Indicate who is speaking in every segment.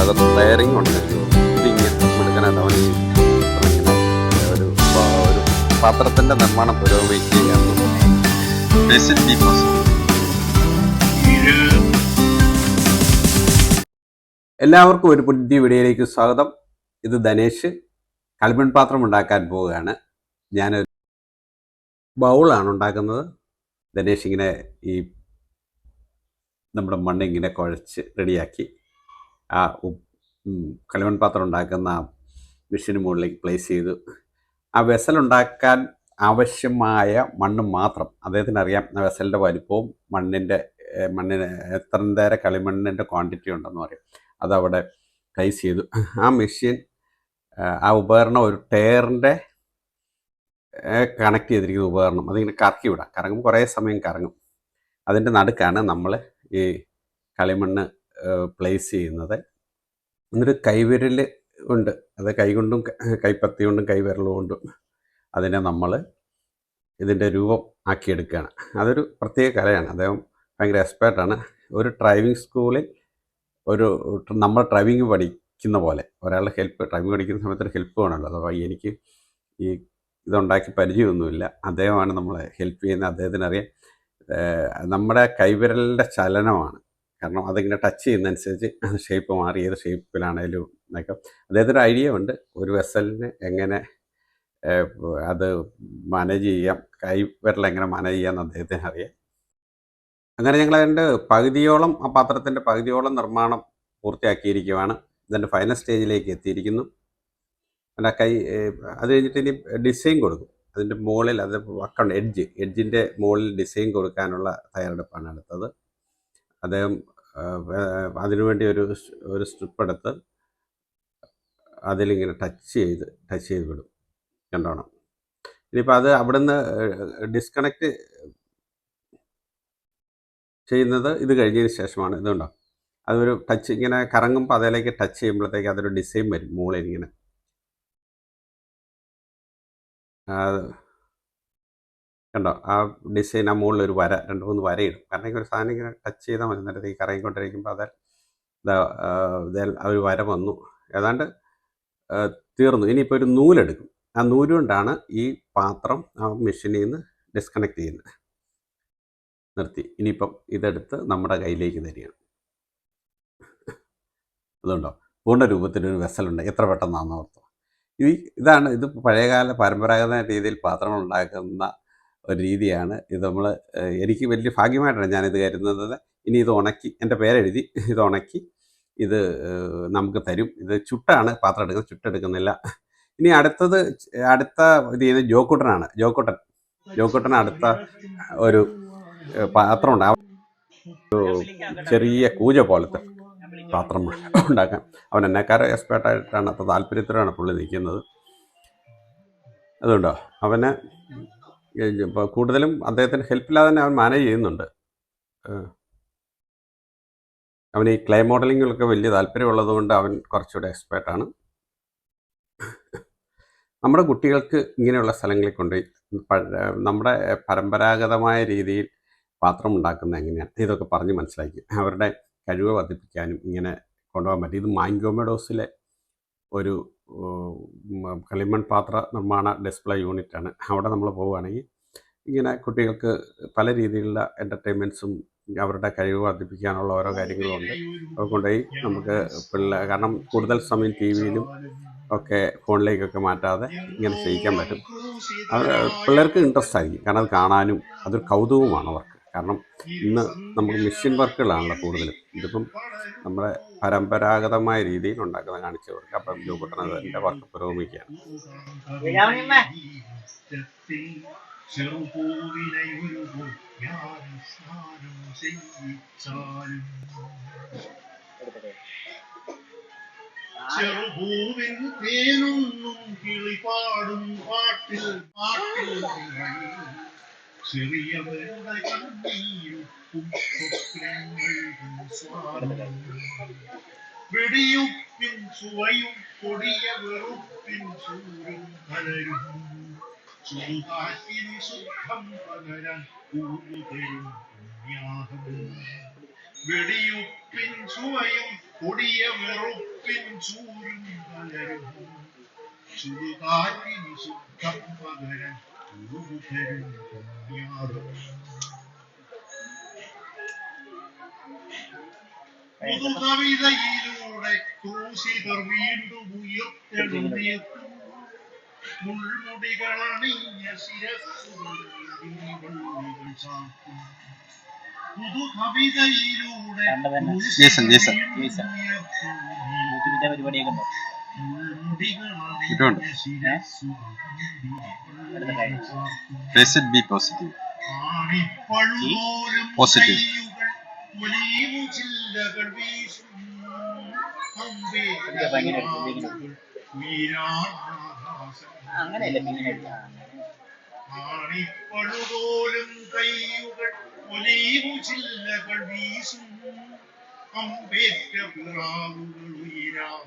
Speaker 1: അകത്ത് ടയറിങ് ഉണ്ട്. ഇതിങ്ങനെ അവൻ ഒരു ഒരു പാത്രത്തിന്റെ നിർമ്മാണം പുരോഗമിക്കുകയാണ് എല്ലാവർക്കും ഒരു പുതിയ വീഡിയോയിലേക്ക് സ്വാഗതം. ഇത് ധനേഷ്. കൽമൺ പാത്രം ഉണ്ടാക്കാൻ പോവുകയാണ്. ഞാനൊരു ബൗളാണ് ഉണ്ടാക്കുന്നത്. ധനേഷ് ഇങ്ങനെ ഈ നമ്മുടെ മണ്ണിങ്ങനെ കുഴച്ച് റെഡിയാക്കി ആ കളിമൺ പാത്രം ഉണ്ടാക്കുന്ന മെഷീന് മുകളിലേക്ക് പ്ലേസ് ചെയ്തു ആ വെസൽ ഉണ്ടാക്കാൻ ആവശ്യമായ മണ്ണ് മാത്രം അദ്ദേഹത്തിന് അറിയാം ആ വെസലിന്റെ വലിപ്പവും മണ്ണിന്റെ മണ്ണിന് എത്ര നേരെ കളിമണ്ണിന്റെ ക്വാണ്ടിറ്റി ഉണ്ടെന്ന് പറയും. അതവിടെ പ്ലേസ് ചെയ്തു. ആ മെഷീൻ ആ ഉപകരണം ഒരു ടയറിന്റെ കണക്ട് ചെയ്തിരിക്കുന്ന ഉപകരണം. അതിങ്ങനെ കറക്കി വിടാം. കറങ്ങും കുറേ സമയം കറങ്ങും. അതിന്റെ നടുക്കാണ് നമ്മൾ ഈ കളിമണ്ണ് പ്ലേസ് ചെയ്യുന്നത്. എന്നിട്ട് കൈവിരൽ ഉണ്ട്. അത് കൈകൊണ്ടും കൈപ്പത്തി കൊണ്ടും കൈവിരൽ കൊണ്ടും അതിനെ നമ്മൾ ഇതിന്റെ രൂപം ആക്കിയെടുക്കുകയാണ്. അതൊരു പ്രത്യേക കലയാണ്. അദ്ദേഹം ഭയങ്കര എക്സ്പേർട്ടാണ് ഒരു ഡ്രൈവിംഗ് സ്കൂളിൽ ഒരു നമ്മൾ ഡ്രൈവിംഗ് പഠിക്കുന്ന പോലെ ഒരാളുടെ ഹെൽപ്പ് ഡ്രൈവിംഗ് പഠിക്കുന്ന സമയത്ത് ഹെൽപ്പ് വേണമല്ലോ. അപ്പോൾ എനിക്ക് ഈ ഇതുണ്ടാക്കി പരിചയമൊന്നുമില്ല. അദ്ദേഹമാണ് നമ്മളെ ഹെൽപ്പ് ചെയ്യുന്നത്. അദ്ദേഹത്തിന് അറിയാം നമ്മുടെ കൈവിരലിന്റെ ചലനമാണ്. കാരണം അതിങ്ങനെ ടച്ച് ചെയ്യുന്നതനുസരിച്ച് ഷേപ്പ് മാറി ഏത് ഷേപ്പിലാണേലും എന്നൊക്കെ അദ്ദേഹത്തിന് ഐഡിയ ഉണ്ട്. ഒരു വെസലിന് എങ്ങനെ അത് മാനേജ് ചെയ്യാം കൈവിരൽ എങ്ങനെ മാനേജ് ചെയ്യാമെന്ന് അദ്ദേഹത്തിന് അറിയാം. അങ്ങനെ ഞങ്ങൾ അതിന്റെ പകുതിയോളം ആ പാത്രത്തിന്റെ പകുതിയോളം നിർമ്മാണം പൂർത്തിയാക്കിയിരിക്കുവാണ്. ഇതിന്റെ ഫൈനൽ സ്റ്റേജിലേക്ക് എത്തിയിരിക്കുന്നു. അതിന്റെ കൈ അത് കഴിഞ്ഞിട്ട് ഇനി ഡിസൈൻ കൊടുക്കും. അതിന്റെ മുകളിൽ അത് വക്കുണ്ട് എഡ്ജ് എഡ്ജിന്റെ മുകളിൽ ഡിസൈൻ കൊടുക്കാനുള്ള തയ്യാറെടുപ്പാണ് എടുത്തത് അദ്ദേഹം അതിനുവേണ്ടി ഒരു ഒരു സ്ട്രിപ്പ് എടുത്ത് അതിലിങ്ങനെ ടച്ച് ചെയ്ത് ടച്ച് ചെയ്ത് വിടും. കണ്ടോണം? ഇനിയിപ്പോൾ അത് അവിടുന്ന് ഡിസ്കണക്ട് ചെയ്യുന്നത് ഇത് കഴിഞ്ഞതിന് ശേഷമാണ്. ഇതുണ്ടോ? അതൊരു ടച്ച് ഇങ്ങനെ കറങ്ങുമ്പോൾ അതിലേക്ക് ടച്ച് ചെയ്യുമ്പോഴത്തേക്ക് അതൊരു ഡിസൈൻ വരും. മുകളിൽ ഇങ്ങനെ കണ്ടോ? ആ ഡിസൈൻ ആ മുകളിൽ ഒരു വര രണ്ട് മൂന്ന് വരയിടും. കാരണം ഈ ഒരു സാധനം ഇങ്ങനെ ടച്ച് ചെയ്താൽ മതി. നേരത്തെ ഈ കറങ്ങിക്കൊണ്ടിരിക്കുമ്പോൾ അത് ഒരു വര വന്നു. ഏതാണ്ട് തീർന്നു. ഇനിയിപ്പോൾ ഒരു നൂലെടുക്കും. ആ നൂൽ കൊണ്ടാണ് ഈ പാത്രം ആ മെഷീനിൽ നിന്ന് ഡിസ്കണക്ട് ചെയ്യുന്നത്. നിർത്തി. ഇനിയിപ്പം ഇതെടുത്ത് നമ്മുടെ കയ്യിലേക്ക് തരികയാണ്. അതുകൊണ്ടോ? പൂർണ രൂപത്തിലൊരു വെസലുണ്ട്. എത്ര പെട്ടെന്നാണെന്ന് ഓർത്തു. ഈ ഇതാണ് ഇത് പഴയകാല പരമ്പരാഗത രീതിയിൽ പാത്രങ്ങൾ ഉണ്ടാക്കുന്ന ഒരു രീതിയാണ്. ഇത് നമ്മൾ എനിക്ക് വലിയ ഭാഗ്യമായിട്ടാണ് ഞാനിത് കരുതുന്നത്. ഇനി ഇത് ഉണക്കി എന്റെ പേരെഴുതി ഇത് ഉണക്കി ഇത് നമുക്ക് തരും. ഇത് ചുട്ടാണ് പാത്രം എടുക്കുന്നത് ചുട്ടെടുക്കുന്നില്ല. ഇനി അടുത്തത് അടുത്ത ഇത് ചെയ്യുന്നത് ജോക്കുട്ടനാണ്. ജോക്കുട്ടൻ. ജോക്കുട്ടൻ അടുത്ത ഒരു പാത്രം ഉണ്ടാവും ചെറിയ കൂജ പോലത്തെ പാത്രം ഉണ്ടാക്കാൻ. അവൻ എന്നെക്കാരെ എക്സ്പേർട്ടായിട്ടാണ് അത്ര താല്പര്യത്തിലാണ് പുള്ളി നിൽക്കുന്നത്. അതുകൊണ്ടോ? അവന് കൂടുതലും അദ്ദേഹത്തിന് ഹെൽപ്പില്ലാതെ തന്നെ അവൻ മാനേജ് ചെയ്യുന്നുണ്ട്. അവൻ ഈ ക്ലേ മോഡലിങ്ങിലൊക്കെ വലിയ താല്പര്യമുള്ളത് കൊണ്ട് അവൻ കുറച്ചുകൂടെ എക്സ്പേർട്ടാണ് നമ്മുടെ കുട്ടികൾക്ക് ഇങ്ങനെയുള്ള സ്ഥലങ്ങളിൽ കൊണ്ടുപോയി നമ്മുടെ പരമ്പരാഗതമായ രീതിയിൽ പാത്രം ഉണ്ടാക്കുന്ന എങ്ങനെയാണ്? ഇതൊക്കെ പറഞ്ഞ് മനസ്സിലാക്കി. അവരുടെ കഴിവ് വർദ്ധിപ്പിക്കാനും ഇങ്ങനെ കൊണ്ടുപോകാൻ പറ്റും. ഇത് മാങ്കോമഡോസിലെ ഒരു കളിമൺ പാത്ര നിർമ്മാണ ഡിസ്പ്ലേ യൂണിറ്റാണ് അവിടെ നമ്മൾ പോവുകയാണെങ്കിൽ ഇങ്ങനെ കുട്ടികൾക്ക് പല രീതിയിലുള്ള എന്റർടൈൻമെന്റ്സും അവരുടെ കഴിവ് വർദ്ധിപ്പിക്കാനുള്ള ഓരോ കാര്യങ്ങളും ഉണ്ട്. അത് കൊണ്ടുപോയി നമുക്ക് പിള്ളേർ കാരണം കൂടുതൽ സമയം ടി വിയിലും ഒക്കെ ഫോണിലേക്കൊക്കെ മാറ്റാതെ ഇങ്ങനെ ചെയ്യിക്കാൻ പറ്റും. അത് പിള്ളേർക്ക് ഇൻട്രസ്റ്റ് ആയിരിക്കും. കാരണം അത് കാണാനും അതൊരു കൗതുകമാണ് അവർക്ക്. കാരണം ഇന്ന് നമുക്ക് മെഷീൻ വർക്കുകളാണല്ലോ കൂടുതലും. ഇതിപ്പം നമ്മുടെ പരമ്പരാഗതമായ രീതിയിൽ ഉണ്ടാക്കുന്ന കാണിച്ച വർക്ക് അപ്പം രൂപപ്പെട്ടത് എന്റെ വർക്ക് പുരോഗമിക്കുകയാണ്.
Speaker 2: ചെറുപൂവിൻ തേനൊന്നും കിളിപാടും പാട്ടിൽ പാട്ടിൽ നിറയും ചെറിയവരുടെ കണ്ണീരുപ്പും സ്വപ്നങ്ങൾക്കും സ്വാദം വെടിയുപ്പിൻ സുവയും കൊടിയ വെറുപ്പിൻ ചൂരും പലരും ചൂതാറ്റിന് ശുദ്ധം പകരാൻ കൂടുതലും പുണ്യാഹം വെടിയുപ്പിൻ സുവയും കൊടിയ വെറുപ്പിൻ ചൂരും പലരും ചുടുകാറ്റിന് ശുദ്ധം പകരം ഉറുകുതരും പുണ്യാദം. പുതുകവിതയിലൂടെ ക്രൂശിതർ വീണ്ടും ഉയർത്തെഴുന്നേറ്റു മുൾമുടികളണിഞ്ഞ ശിരസ്സുകൾ ചാർത്തും പുതുകവിതയിലൂടെ
Speaker 3: കണ്ടതന്നെ.
Speaker 1: Jason, Jason.
Speaker 3: ജേസൺ. യൂട്യൂബിന്റെ പരിപാടിയൊക്കെ ഉണ്ടോ അടുത്ത കാര്യം.
Speaker 1: Blessed be positive. Positive.
Speaker 3: അങ്ങനെയല്ലേ പിന്നെ
Speaker 2: കൈയുകൾ ഒലീവു ചില്ലകൾ വീശും. അമ്പേറ്റ പിറാവുകൾ ഉയരും.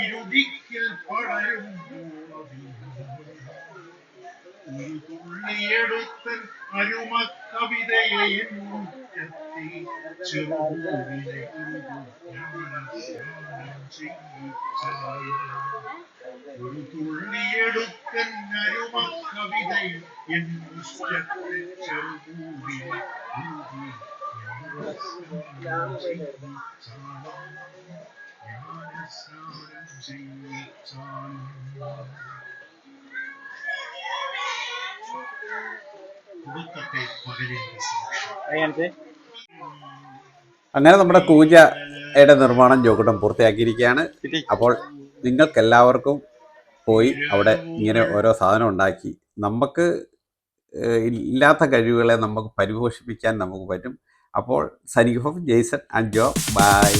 Speaker 2: ഇരുടിക്കൽ പടരും ഒരു തുള്ളിയെടുത്തൻ അരുമ കവിതയെയും ഒരു തുള്ളിയെടുക്കൻ അരുമ കവിതയെ എൻ മുറ്റത്തെ ചെറുവിനെ കുടുക്കത്തെ പകലിന്റെ
Speaker 3: അതിനകത്ത്
Speaker 1: അങ്ങനെ നമ്മുടെ കൂജയുടെ നിർമ്മാണം ജോക്കുട്ടം പൂർത്തിയാക്കിയിരിക്കുകയാണ്. അപ്പോൾ നിങ്ങൾക്കെല്ലാവർക്കും പോയി അവിടെ ഇങ്ങനെ ഓരോ സാധനം ഉണ്ടാക്കി. നമുക്ക് ഇല്ലാത്ത കഴിവുകളെ നമുക്ക് പരിപോഷിപ്പിക്കാൻ നമുക്ക് പറ്റും. അപ്പോൾ സനിഹോഫ് ജെയ്സൺ ആൻഡ് ജോ. ബൈ.